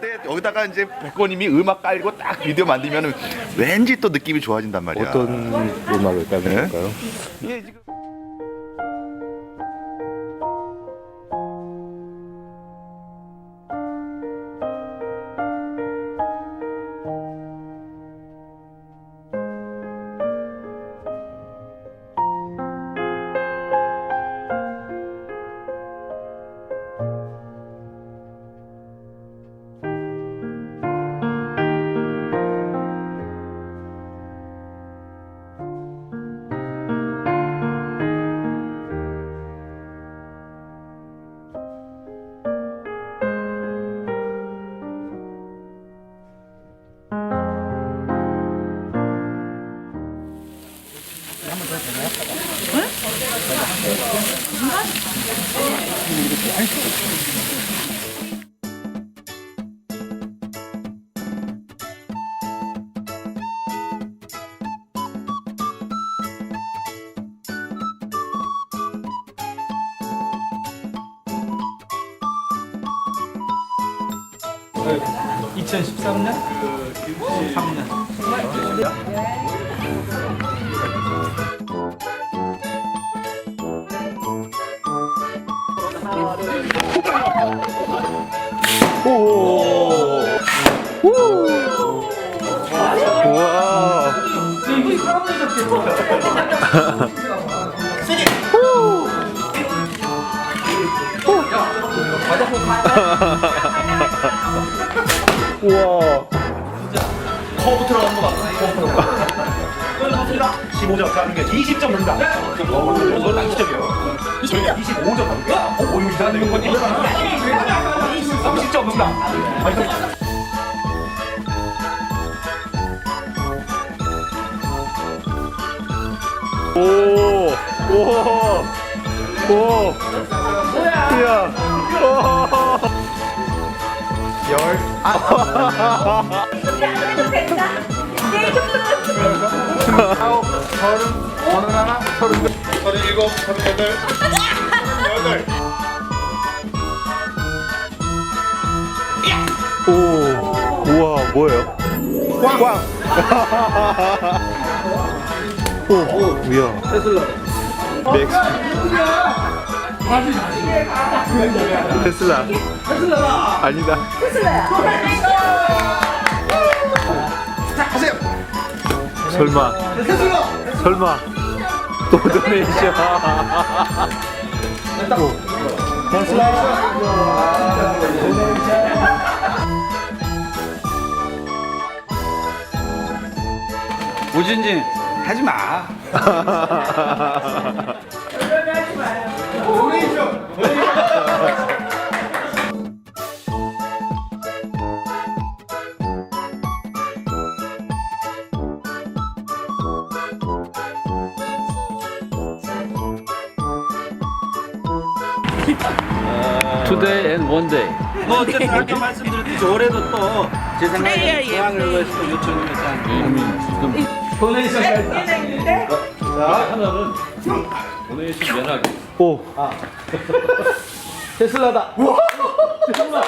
근데 여기다가 이제 백호님이 음악 깔고 딱 비디오 만들면 왠지 또 느낌이 좋아진단 말이야. 어떤 음악을 깔는 네? 걸까요? 이게 지금 2013년? 그 3년. 우와. 우와. 커브 들어간 거 맞아. 커브 들어간 거. 15점 가는 게 20점 넘다. 이건 낭시적이에요. 저희가 25점 넘다. 어, 뭐 이거 이상한데 이거 뭐지? 30점 넘다. 오. 우와. 오. 이야. 서른 일곱, 서른 여덟, 서른여덟. 오. 우와, 뭐예요? 꽝. 오, 오, 이야. 테슬라. 맥스. 테슬라. 테슬라. 아니다. 하세요. 설마. 설마. 또 도네이션. 우진진 하지 마. Today and one day. 뭐 어쨌든 아까 말씀드렸듯이 올해도 또 제 생각에 중앙을 위해서 또 요청을 했지 도네이션 면하기. 오. 이거 어떻게 책임질 거예요?